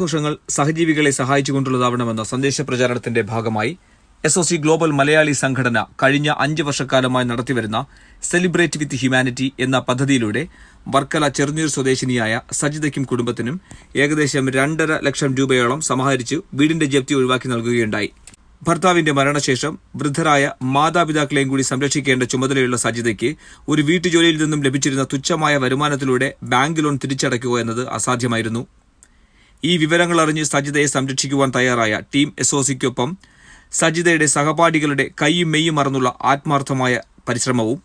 ആഘോഷങ്ങൾ സഹജീവികളെ സഹായിച്ചുകൊണ്ടുള്ളതാവണമെന്ന സന്ദേശ പ്രചാരണത്തിന്റെ ഭാഗമായി S O C global Malayali സംഘടന കഴിഞ്ഞ അഞ്ച് വർഷക്കാലമായി നടത്തിവരുന്ന സെലിബ്രേറ്റ് വിത്ത് ഹ്യൂമാനിറ്റി എന്ന പദ്ധതിയിലൂടെ വർക്കല ചെറുനീർ സ്വദേശിനിയായ സജിതയ്ക്കും കുടുംബത്തിനും ഏകദേശം രണ്ടര ലക്ഷം രൂപയോളം സമാഹരിച്ച് വീടിന്റെ ജപ്തി ഒഴിവാക്കി നൽകുകയുണ്ടായി. ഭർത്താവിന്റെ മരണശേഷം വൃദ്ധരായ മാതാപിതാക്കളെയും കൂടി സംരക്ഷിക്കേണ്ട ചുമതലയുള്ള സജിതയ്ക്ക് ഒരു വീട്ടുജോലിയിൽ നിന്നും ലഭിച്ചിരുന്ന തുച്ഛമായ വരുമാനത്തിലൂടെ ബാങ്ക് ലോൺ തിരിച്ചടയ്ക്കുക എന്നത് അസാധ്യമായിരുന്നു. ഈ വിവരങ്ങൾ അറിഞ്ഞ് സജിതയെ സംരക്ഷിക്കുവാൻ തയ്യാറായ ടീം എസ്ഒസിക്കൊപ്പം സജിതയുടെ സഹപാഠികളുടെ കൈയും മെയ്യും മറന്നുള്ള ആത്മാർത്ഥമായ പരിശ്രമവും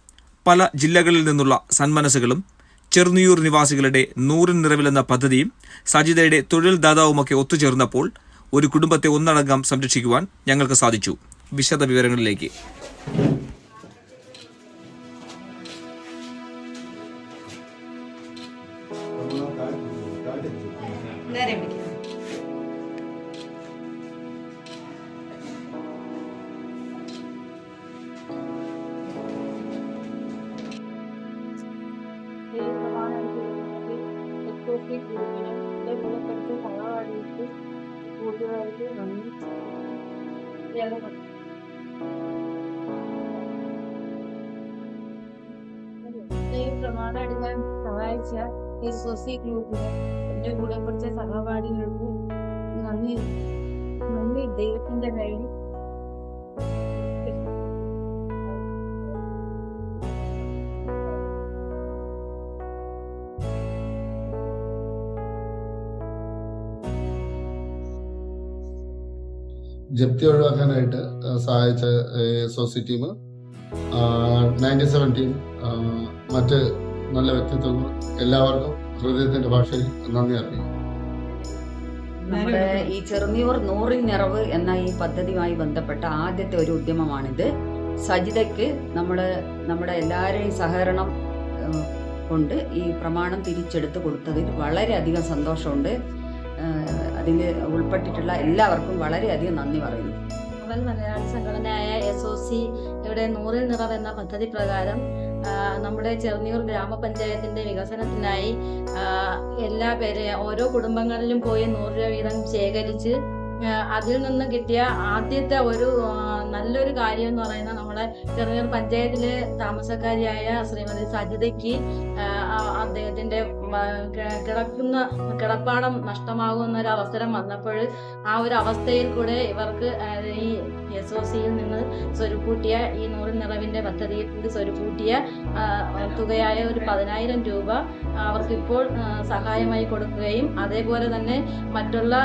പല ജില്ലകളിൽ നിന്നുള്ള സന്മനസ്സുകളും ചെറുനിയൂർ നിവാസികളുടെ നൂറിൻ നിറവിലെന്ന പദ്ധതിയും സജിതയുടെ തൊഴിൽ ദാതാവുമൊക്കെ ഒത്തുചേർന്നപ്പോൾ ഒരു കുടുംബത്തെ ഒന്നടങ്കം സംരക്ഷിക്കുവാൻ ഞങ്ങൾക്ക് സാധിച്ചു. വിശദ വിവരങ്ങളിലേക്ക്. Thank പിടിക്കാം ഈ വിളിക്കാം എക്സോസി ഗ്രൂപ്പിന് എന്റെ ഗുണപ്പെടുത്തി സഹപാഠിക്ക് കൂട്ടുകാർക്ക് നന്ദി ഈ പ്രമാണം എടുക്കാൻ സഹായിച്ച എക്സോസി ഗ്രൂപ്പിന് എന്റെ കുറച്ച് സഹപാഠികൾക്കും നന്ദി. നന്ദി ദൈവത്തിന്റെ കയ്യിൽ. ജപ്തി ഒഴിവാക്കാനായിട്ട് സഹായിച്ച എസ് ഒ നയന്റി സെവൻ മറ്റ് നല്ല വ്യക്തിത്വങ്ങൾ എല്ലാവർക്കും ഹൃദയത്തിന്റെ ഭാഷയിൽ നന്ദി അറിയിക്കും നമ്മുടെ ഈ ചെറുനിയൂർ നൂറിൻ നിറവ് എന്ന ഈ പദ്ധതിയുമായി ബന്ധപ്പെട്ട ആദ്യത്തെ ഒരു ഉദ്യമമാണിത്. സജിതയ്ക്ക് നമ്മൾ നമ്മുടെ എല്ലാവരെയും സഹകരണം കൊണ്ട് ഈ പ്രമാണം തിരിച്ചെടുത്ത് കൊടുത്തതിൽ വളരെയധികം സന്തോഷമുണ്ട്. അതിൽ ഉൾപ്പെട്ടിട്ടുള്ള എല്ലാവർക്കും വളരെയധികം നന്ദി പറയുന്നു. മലയാള മലയാളി സംഘടനയായ എസ് ഒ സി ഇവിടെ നൂറിൽ നിറവ് എന്ന പദ്ധതി പ്രകാരം നമ്മുടെ ചെറുനിയൂർ ഗ്രാമപഞ്ചായത്തിന്റെ വികസനത്തിനായി എല്ലാ പേരെ ഓരോ കുടുംബങ്ങളിലും പോയി നൂറ് രൂപ വീതം ശേഖരിച്ച് അതിൽ നിന്ന് കിട്ടിയ ആദ്യത്തെ ഒരു നല്ലൊരു കാര്യം എന്ന് പറയുന്നത് നമ്മുടെ ചെറുനീർ പഞ്ചായത്തിലെ താമസക്കാരിയായ ശ്രീമതി സജിതയ്ക്ക് അദ്ദേഹത്തിന്റെ കിടക്കുന്ന കിടപ്പാടം നഷ്ടമാകുന്ന ഒരു അവസരം വന്നപ്പോൾ ആ ഒരു അവസ്ഥയിൽ കൂടെ ഇവർക്ക് ഈ എസ് ഒ സിയിൽ നിന്ന് സ്വരുക്കൂട്ടിയ ഈ നൂറ് നിറവിന്റെ പദ്ധതിയിൽ കൂടി സ്വരുക്കൂട്ടിയ തുകയായ ഒരു പതിനായിരം രൂപ അവർക്കിപ്പോൾ സഹായമായി കൊടുക്കുകയും അതേപോലെ തന്നെ മറ്റുള്ള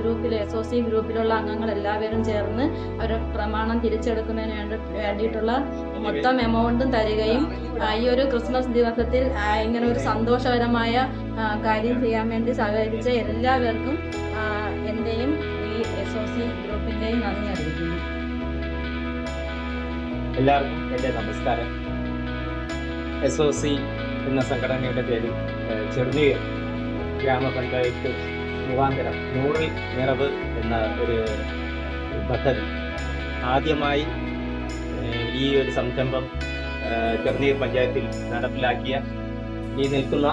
ഗ്രൂപ്പിൽ എസ് ഒ സി ഗ്രൂപ്പിലുള്ള അംഗങ്ങൾ എല്ലാവരും ചേർന്ന് ഒരു പ്രമാണം തിരിച്ചെടുക്കുന്നതിന് വേണ്ടി വേണ്ടിയിട്ടുള്ള മൊത്തം എമൗണ്ടും തരികയും ഈ ഒരു ക്രിസ്മസ് ദിവസത്തിൽ ഇങ്ങനെ ഒരു സന്തോഷകരമായ ആ, കാര്യം ചെയ്യാൻ വേണ്ടി സഹകരിച്ച എല്ലാവർക്കും എന്റെയും ഈ എസ് ഒ സി ഗ്രൂപ്പിന്റെയും നന്ദി അറിയിക്കുന്നു. എല്ലാവർക്കും എന്റെ നമസ്കാരം. എസ് ഒ സി എന്ന സംഘടനയുടെ പേരിൽ ചെറുനീർ ഗ്രാമപഞ്ചായത്ത് മുഖാന്തരം നൂറിൽ നിറവ് എന്ന ഒരു പദ്ധതി ആദ്യമായി ഈ ഒരു സംരംഭം ചെറുനീർ പഞ്ചായത്തിൽ നടപ്പിലാക്കിയ ഈ നിൽക്കുന്ന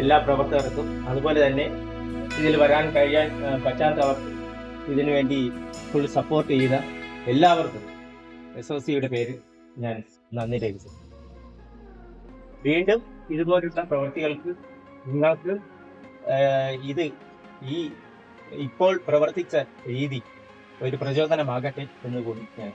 എല്ലാ പ്രവർത്തകർക്കും അതുപോലെ തന്നെ ഇതിൽ വരാൻ കഴിയാൻ പറ്റാത്തവർക്ക് ഇതിനു ഇതിനുവേണ്ടി ഫുൾ സപ്പോർട്ട് ചെയ്ത എല്ലാവർക്കും എസ് ഒ സിയുടെ പേര് ഞാൻ നന്ദി രേഖിച്ചു വീണ്ടും ഇതുപോലുള്ള പ്രവൃത്തികൾക്ക് നിങ്ങൾക്ക് ഇത് ഈ ഇപ്പോൾ പ്രവർത്തിച്ച രീതി ഒരു പ്രചോദനമാകട്ടെ എന്ന് കൂടി ഞാൻ